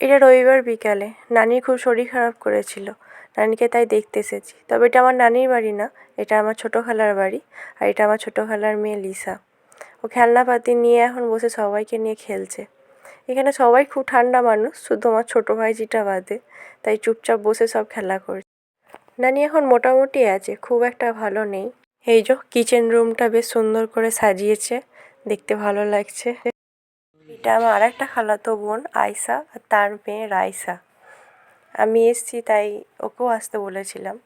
এটা রবিবার বিকালে। নানির খুব শরীর খারাপ করেছিল। নানিকে তাই দেখতে এসেছি। তবে এটা আমার নানির বাড়ি না, এটা আমার ছোটো খালার বাড়ি আর এটা আমার ছোটো খালার মেয়ে লিসা। ও খেলনাপাতি নিয়ে এখন বসে সবাইকে নিয়ে খেলছে। এখানে সবাই খুব ঠান্ডা মানুষ, শুধু আমার ছোটো ভাইজিটা বাদে। তাই চুপচাপ বসে সব খেলা করছে। নানি এখন মোটামুটি আছে, খুব একটা ভালো নেই। এই যো কিচেন রুমটা বেশ সুন্দর করে সাজিয়েছে, দেখতে ভালো লাগছে। এটা আমার আর একটা খালাতো বোন আয়সা আর তার মেয়ে রাইসা আমি এসছি তাই ওকেও আসতে বলেছিলাম।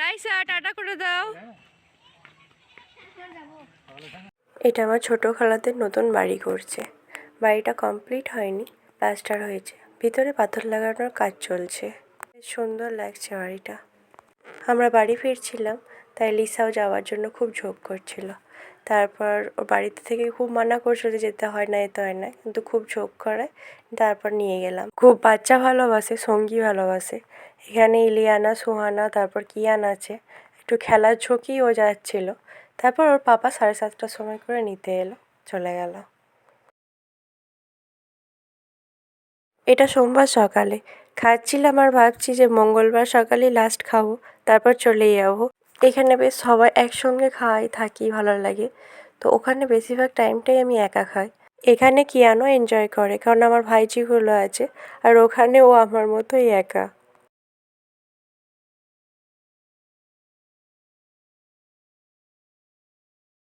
রাইসা টাটা করে দাও। এটা আমার ছোটো খালাদের নতুন বাড়ি করছে। বাড়িটা কমপ্লিট হয়নি প্লাস্টার হয়েছে। ভিতরে পাথর লাগানোর কাজ চলছে। বেশ সুন্দর লাগছে বাড়িটা। আমরা বাড়ি ফিরছিলাম তাই লিসাও যাওয়ার জন্য খুব ঝোঁক করছিল। তারপর ও বাড়িতে থেকে খুব মানা করছিল যেতে হয় না যেতে হয় না। কিন্তু খুব ঝোঁক করে তারপর নিয়ে গেলাম। খুব বাচ্চা ভালোবাসে, সঙ্গী ভালোবাসে। এখানে ইলিয়ানা, সুহানা, তারপর কিয়ান আছে। একটু খেলার ঝোঁকেই ও যাচ্ছিল। তারপর ওর পাপা সাড়ে সাতটার সময় করে নিতে এলো, চলে গেল। এটা সোমবার সকালে। খাচ্ছিলাম আর ভাবছি যে মঙ্গলবার সকালেই লাস্ট খাব, তারপর চলে যাব। এখানে বেশ সবাই একসঙ্গে খাই, থাকি, ভালো লাগে। তো ওখানে বেশিরভাগ টাইমটাই আমি একা খাই। এখানে কিয়ানো এনজয় করে। কারণ আমার ভাইঝিগুলো আছে। আর ওখানে ও আমার মতোই একা।